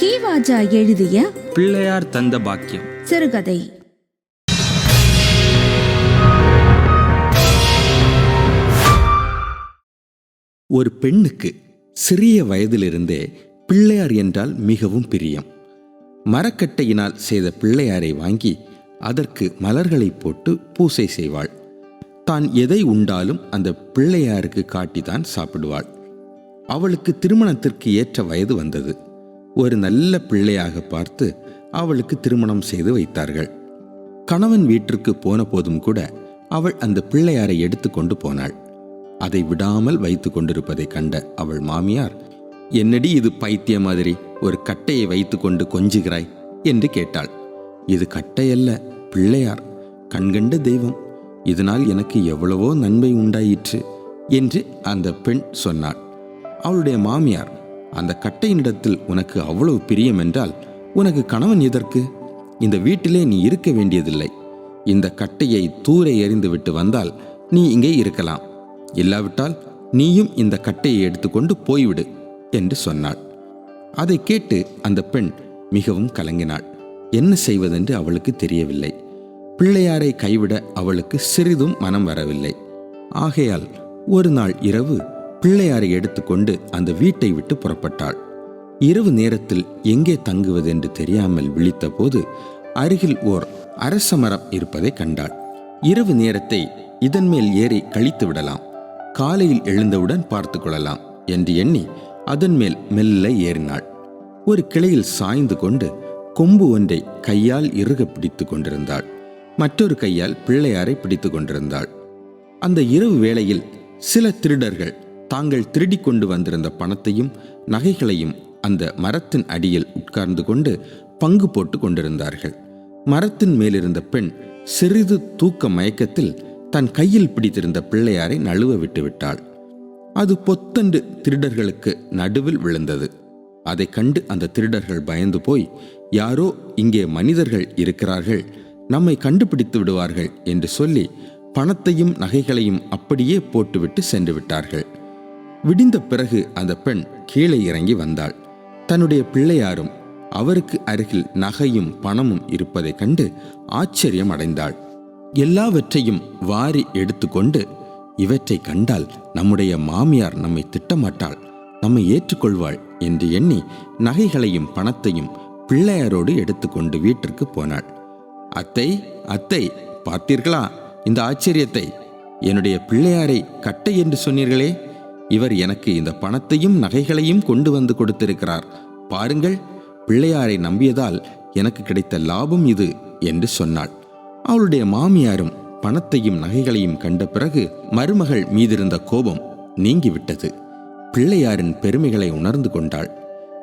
கீவாஜா எழுதிய பிள்ளையார் தந்த பாக்கியம். சிறுகதை. ஒரு பெண்ணுக்கு சிறிய வயதிலிருந்தே பிள்ளையார் என்றால் மிகவும் பிரியம். மரக்கட்டையினால் செய்த பிள்ளையாரை வாங்கி அதற்கு மலர்களை போட்டு பூசை செய்வாள். தான் எதை உண்டாலும் அந்த பிள்ளையாருக்கு காட்டிதான் சாப்பிடுவாள். அவளுக்கு திருமணத்திற்கு ஏற்ற வயது வந்தது. ஒரு நல்ல பிள்ளையாக பார்த்து அவளுக்கு திருமணம் செய்து வைத்தார்கள். கணவன் வீட்டிற்கு போன போதும் கூட அவள் அந்த பிள்ளையாரை எடுத்துக்கொண்டு போனாள். அதை விடாமல் வைத்து கொண்டிருப்பதை கண்ட அவள் மாமியார் என்னடி இது பைத்திய மாதிரி? ஒரு கட்டையை வைத்துக்கொண்டு கொஞ்சுகிறாய்? என்று கேட்டாள். இது கட்டையல்ல பிள்ளையார். கண்கண்ட தெய்வம். இதனால் எனக்கு எவ்வளவோ நன்மை உண்டாயிற்று என்று அந்த பெண் சொன்னாள். அவளுடைய மாமியார் அந்த கட்டையினிடத்தில் உனக்கு அவ்வளவு பிரியம் என்றால் உனக்கு கணவன் எதற்கு? இந்த வீட்டிலே நீ இருக்க வேண்டியதில்லை. இந்த கட்டையை தூர எறிந்து விட்டு வந்தால் நீ இங்கே இருக்கலாம். இல்லாவிட்டால் நீயும் இந்த கட்டையை எடுத்துக்கொண்டு போய்விடு என்று சொன்னாள். அதை கேட்டு அந்த பெண் மிகவும் கலங்கினாள். என்ன செய்வதென்று அவளுக்கு தெரியவில்லை. பிள்ளையாரை கைவிட அவளுக்கு சிறிதும் மனம் வரவில்லை. ஆகையால் ஒரு நாள் இரவு பிள்ளையாரை எடுத்துக்கொண்டு அந்த வீட்டை விட்டு புறப்பட்டாள். இரவு நேரத்தில் எங்கே தங்குவதென்று தெரியாமல் விழித்தபோது அருகில் ஓர் அரச மரம் இருப்பதை கண்டாள். இரவு நேரத்தை இதன் மேல் ஏறி கழித்து விடலாம். காலையில் எழுந்தவுடன் பார்த்து கொள்ளலாம் என்று எண்ணி அதன் மேல் மெல்ல ஏறினாள். ஒரு கிளையில் சாய்ந்து கொண்டு கொம்பு ஒன்றை கையால் இறுக பிடித்து கொண்டிருந்தாள். மற்றொரு கையால் பிள்ளையாரை பிடித்து கொண்டிருந்தாள். அந்த இரவு வேளையில் சில திருடர்கள் தாங்கள் திருடி கொண்டு வந்திருந்த பணத்தையும் நகைகளையும் அந்த மரத்தின் அடியில் உட்கார்ந்து கொண்டு பங்கு போட்டு கொண்டிருந்தார்கள். மரத்தின் மேலிருந்த பெண் சிறிது தூக்க மயக்கத்தில் தன் கையில் பிடித்திருந்த பிள்ளையாரை நழுவ விட்டு விட்டாள். அது பொத்தண்டு திருடர்களுக்கு நடுவில் விழுந்தது. அதை கண்டு அந்த திருடர்கள் பயந்து போய் யாரோ இங்கே மனிதர்கள் இருக்கிறார்கள். நம்மை கண்டுபிடித்து விடுவார்கள் என்று சொல்லி பணத்தையும் நகைகளையும் அப்படியே போட்டுவிட்டு சென்று விட்டார்கள். விடிந்த பிறகு அந்த பெண் கீழே இறங்கி வந்தாள். தன்னுடைய பிள்ளையாரும் அவருக்கு அருகில் நகையும் பணமும் இருப்பதைக் கண்டு ஆச்சரியம் அடைந்தாள் எல்லாவற்றையும் வாரி எடுத்துக்கொண்டு இவற்றை கண்டால் நம்முடைய மாமியார் நம்மை திட்டமாட்டாள் நம்மை ஏற்றுக்கொள்வாள் என்று எண்ணி நகைகளையும் பணத்தையும் பிள்ளையாரோடு எடுத்துக்கொண்டு வீட்டிற்கு போனாள். அத்தை அத்தை பார்த்தீர்களா இந்த ஆச்சரியத்தை? என்னுடைய பிள்ளையாரை கட்டை என்று சொன்னீர்களே! இவர் எனக்கு இந்த பணத்தையும் நகைகளையும் கொண்டு வந்து கொடுத்திருக்கிறார். பாருங்கள் பிள்ளையாரை நம்பியதால் எனக்கு கிடைத்த லாபம் இது என்று சொன்னாள். அவளுடைய மாமியாரும் பணத்தையும் நகைகளையும் கண்ட பிறகு மருமகள் மீதிருந்த கோபம் நீங்கிவிட்டது. பிள்ளையாரின் பெருமைகளை உணர்ந்து கொண்டாள்.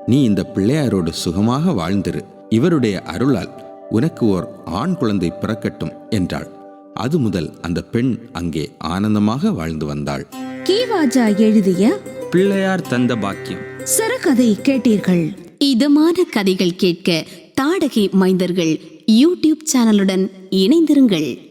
நீ இந்த பிள்ளையாரோடு சுகமாக வாழ்ந்திரு. இவருடைய அருளால் உனக்கு ஓர் ஆண் குழந்தை பிறக்கட்டும் என்றாள். அது முதல் அந்த பெண் அங்கே ஆனந்தமாக வாழ்ந்து வந்தாள். கீவாஜா எழுதிய பிள்ளையார் தந்த பாக்கியம். சிறுகதை கேட்டீர்கள். இதமான கதைகள் கேட்க தாடகை மைந்தர்கள் யூடியூப் சேனலுடன் இணைந்திருங்கள்.